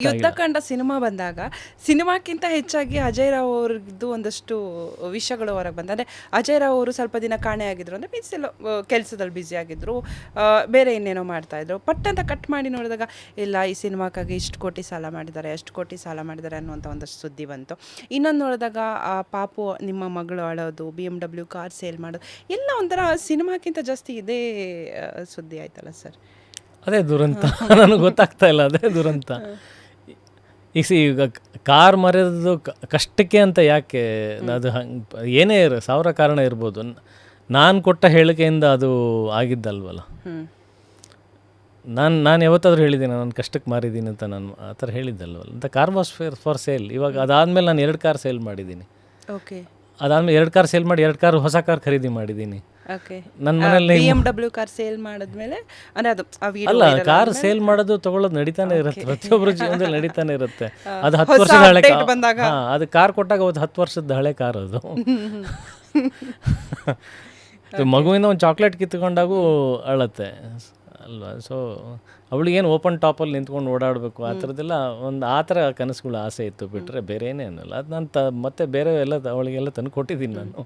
Yuddhakanda cinema ಬಂದಾಗ ಸಿನಿಮಾಕ್ಕಿಂತ ಹೆಚ್ಚಾಗಿ ಅಜಯ್ ರಾವ್ ಅವ್ರದ್ದು ಒಂದಷ್ಟು ವಿಷಯಗಳು ಹೊರಗೆ ಬಂದ ಅಂದರೆ ಅಜಯ್ ರಾವ್ ಅವರು ಸ್ವಲ್ಪ ದಿನ ಕಾಣೆ ಆಗಿದ್ರು ಅಂದರೆ ಮೀನ್ಸ್ ಎಲ್ಲ ಕೆಲಸದಲ್ಲಿ ಬ್ಯುಸಿ ಆಗಿದ್ರು ಆ, ಬೇರೆ ಇನ್ನೇನೋ ಮಾಡ್ತಾ ಇದ್ರು. ಪಟ್ ಅಂತ ಕಟ್ ಮಾಡಿ ನೋಡಿದಾಗ ಇಲ್ಲ ಈ ಸಿನಿಮಾಕ್ಕಾಗಿ ಇಷ್ಟು ಕೋಟಿ ಸಾಲ ಮಾಡಿದ್ದಾರೆ ಅಷ್ಟು ಕೋಟಿ ಸಾಲ ಮಾಡಿದ್ದಾರೆ ಅನ್ನುವಂಥ ಒಂದಷ್ಟು ಸುದ್ದಿ ಬಂತು. ಇನ್ನೊಂದು ನೋಡಿದಾಗ ಆ ಪಾಪು ನಿಮ್ಮ ಮಗಳು ಅಳೋದು B M W car sale ಮಾಡೋದು ಎಲ್ಲ ಒಂಥರ ಸಿನಿಮಾಕ್ಕಿಂತ ಜಾಸ್ತಿ ಇದೇ ಆ, ಸುದ್ದಿ ಆಯ್ತಲ್ಲ ಸರ್? ಅದೇ ದುರಂತ. ನನಗೆ ಗೊತ್ತಾಗ್ತಾ ಇಲ್ಲ ಅದೇ ದುರಂತ. ಈಗ ಸಿ ಈಗ ಕಾರ್ ಮರೆಯೋದು ಕಷ್ಟಕ್ಕೆ ಅಂತ ಯಾಕೆ ಅದು ಹಂಗೆ ಏನೇ ಇರೋ ಸಾವಿರ ಕಾರಣ ಇರ್ಬೋದು. ನಾನು ಕೊಟ್ಟ ಹೇಳಿಕೆಯಿಂದ ಅದು ಆಗಿದ್ದಲ್ವಲ್ಲ? ನಾನು ನಾನು ಯಾವತ್ತಾದರೂ ಹೇಳಿದ್ದೀನಿ ನಾನು ಕಷ್ಟಕ್ಕೆ ಮಾರಿದ್ದೀನಿ ಅಂತ ನಾನು ಆ ಥರ ಹೇಳಿದ್ದಲ್ವಲ್ಲ? ಅಂತ car was fair for sale ಇವಾಗ ಅದಾದಮೇಲೆ ನಾನು ಎರಡು ಕಾರ್ ಸೇಲ್ ಮಾಡಿದ್ದೀನಿ. ಓಕೆ. ಅದಾದಮೇಲೆ ಎರಡು ಕಾರ್ ಸೇಲ್ ಮಾಡಿ ಎರಡು ಕಾರ್ ಹೊಸ ಕಾರ್ ಖರೀದಿ ಮಾಡಿದ್ದೀನಿ. ನನ್ನ ಮನೇಲಿ B M W car sale ಮಾಡಿದ್ಮೇಲೆ ಅಂದ್ರೆ ಅದು ಅಲ್ಲ ಕಾರ್ ಸೇಲ್ ಮಾಡೋದು ತಗೊಳ್ಳೋದು ನಡೀತಾನೆ ಇರುತ್ತೆ. ಪ್ರತಿಯೊಬ್ಬರ ಜೀವನದಲ್ಲಿ ನಡೀತಾನೆ ಇರುತ್ತೆ. ಅದು ಹತ್ತು ವರ್ಷದ ಹಳೆ ಬಂದಾಗ. ಅದು ಕಾರ್ ಕೊಟ್ಟಾಗ ಅವತ್ತು ಹತ್ತು ವರ್ಷದ ಹಳೆ ಕಾರ್ ಅದು. ಮಗುವಿನ ಮಗುವಿಂದ ಒಂದು ಚಾಕ್ಲೇಟ್ ಕಿತ್ಕೊಂಡಾಗೂ ಅಳತ್ತೆ. ಅಲ್ವಾ? ಸೊ ಅವಳಿಗೇನು ಓಪನ್ ಟಾಪಲ್ಲಿ ನಿಂತ್ಕೊಂಡು ಓಡಾಡಬೇಕು ಆ ಥರದ್ದೆಲ್ಲ ಒಂದು ಆ ಥರ ಕನಸುಗಳು ಆಸೆ ಇತ್ತು ಬಿಟ್ಟರೆ ಬೇರೆ ಏನೇ ಅನ್ನಲ್ಲ. ಅದು ನಾನು ತ ಮತ್ತೆ ಬೇರೆ ಎಲ್ಲ ಅವಳಿಗೆಲ್ಲ ತಂದು ಕೊಟ್ಟಿದ್ದೀನಿ ನಾನು.